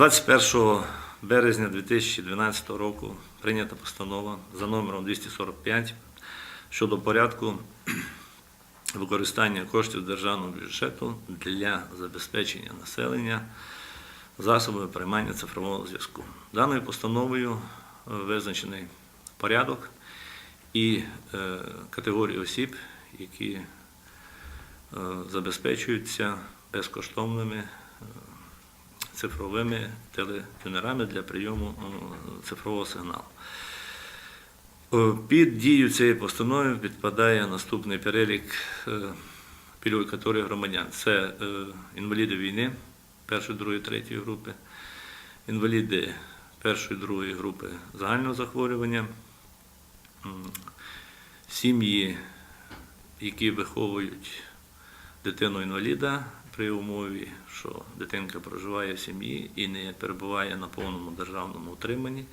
21 березня 2012 року прийнята постанова за номером 245 щодо порядку використання коштів державного бюджету для забезпечення населення засобами приймання цифрового зв'язку. Даною постановою е, визначений порядок і е, категорії осіб, які е, забезпечуються безкоштовними цифровими телекюнерами для прийому е, цифрового сигналу. Е, Під дію цієї постанови підпадає наступний перелік е, пільгової категорії громадян. Це інваліди війни першої, другої, третьої групи, інваліди першої, другої групи загального захворювання, сім'ї, які виховують дитину-інваліда при умові, що дитинка проживає в сім'ї і не перебуває на повному державному утриманні.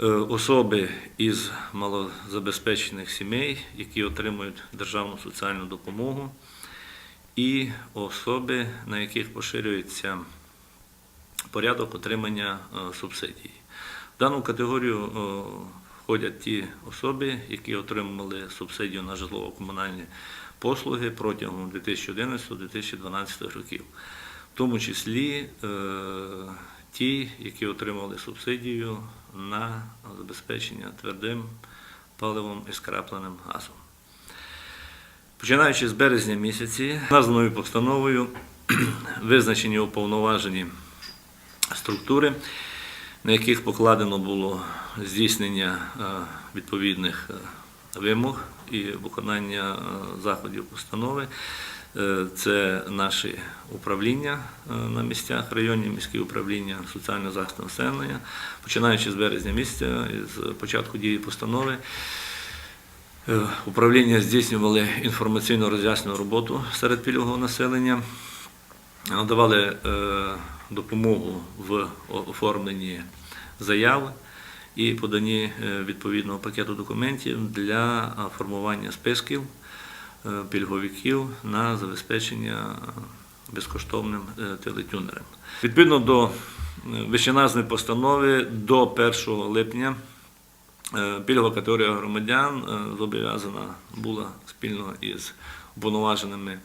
Е, Особи із малозабезпечених сімей, які отримують державну соціальну допомогу, і особи, на яких поширюється порядок отримання е, субсидій. В дану категорію е, входять ті особи, які отримали субсидію на житлово-комунальні послуги протягом 2011-2012 років, в тому числі е, ті, які отримали субсидію на забезпечення твердим паливом і скрапленим газом. Починаючи з березня місяці, названою постановою визначені уповноважені структури, на яких покладено було здійснення е, відповідних е, вимог і виконання е, заходів постанови. Е, Це наші управління е, на місцях, районні міські управління соціального захисту населення, починаючи з березня місяця, з початку дії постанови. Управління здійснювали інформаційно роз'яснену роботу серед пільгового населення, надавали допомогу в оформленні заяв і поданні е, відповідного пакету документів для формування списків е, пільговиків на забезпечення безкоштовним е, телетюнером. Відповідно до вищеназваної постанови до 1 липня Пільгова категорія громадян зобов'язана була спільно із уповноваженими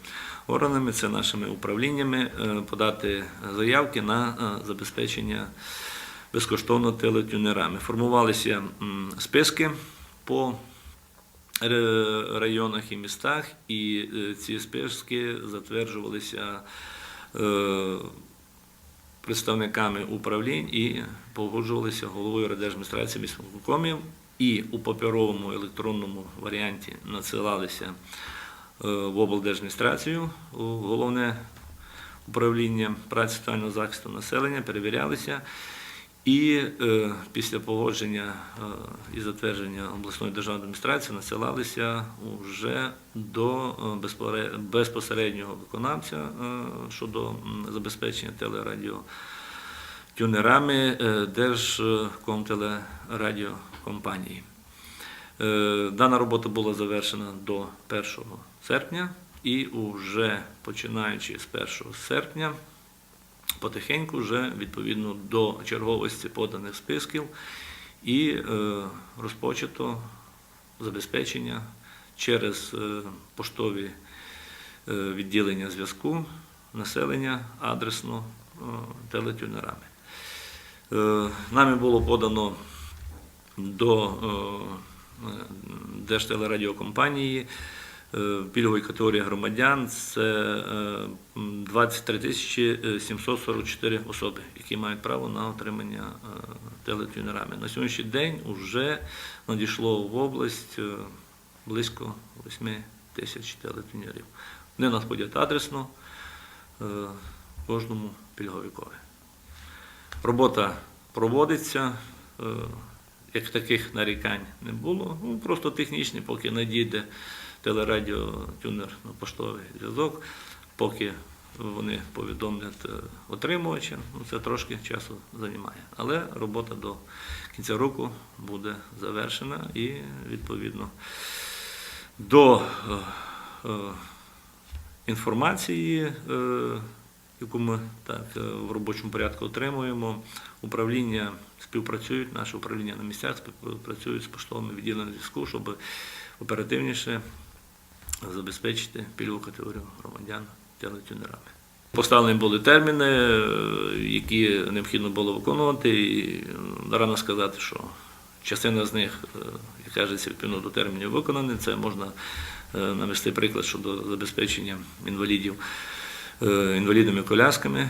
органами, це нашими управліннями, подати заявки на забезпечення безкоштовно телетюнерами. Формувалися списки по районах і містах, і е, ці списки затверджувалися е, представниками управлінь і погоджувалися головою радержадміністрації міськвиконкомів і у паперовому електронному варіанті надсилалися е, в облдержадміністрацію головне управління праці соціального захисту населення, перевірялися. І е, після погодження е, і затвердження обласної державної адміністрації надсилалися вже до е, безпосереднього виконавця е, щодо забезпечення телерадіо тюнерами е, Держкомтелерадіокомпанії. Е, Дана робота була завершена до 1 серпня, і вже починаючи з 1 серпня потихеньку вже відповідно до черговості поданих списків і е, розпочато забезпечення через е, поштові е, відділення зв'язку населення адресно телетюнерами. Нами було подано до Держтелерадіокомпанії е, пільгової категорії громадян це е, 23 тисячі 744 особи, які мають право на отримання е, телетюнерами. На сьогоднішній день вже надійшло в область е, близько 8 тисяч телетюнерів. Вони надходять адресно е, кожному пільговикові. Робота проводиться, е, як таких нарікань не було. Ну, просто технічні, поки надійде телерадіотюнер на поштовий зв'язок, поки вони повідомлять е, отримувача, ну, це трошки часу займає. Але робота до кінця року буде завершена і відповідно до е, е, інформації, яку ми так в робочому порядку отримуємо. Управління співпрацюють, наше управління на місцях співпрацюють з поштовими відділеннями зв'язку, щоб оперативніше забезпечити пільгову категорію громадян телетюнерами. Поставлені були терміни, е, які необхідно було виконувати. І е, рано сказати, що частина з них, е, як кажеться, відповідно до термінів виконані. Це можна е, навести приклад щодо забезпечення інвалідів інвалідними колясками.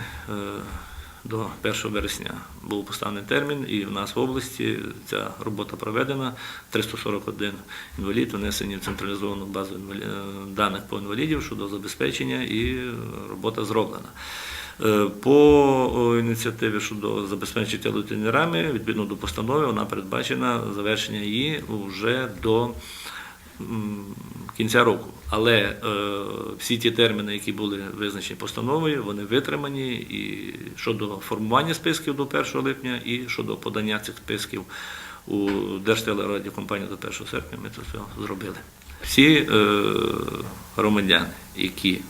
До 1 вересня був поставлений термін, і в нас в області ця робота проведена. 341 інвалід внесені в централізовану базу е, даних по інвалідів щодо забезпечення, і робота зроблена. Е, По ініціативі щодо забезпечення телетенерами, відповідно до постанови, вона передбачена завершення її вже до кінця року. Але е, всі ті терміни, які були визначені постановою, вони витримані і щодо формування списків до 1 липня, і щодо подання цих списків у Держтелерадіокомпанію до 1 серпня ми це все зробили. Всі е, громадяни, які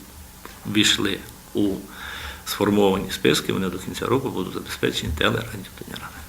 війшли у сформовані списки, вони до кінця року будуть забезпечені телерадіотонерами.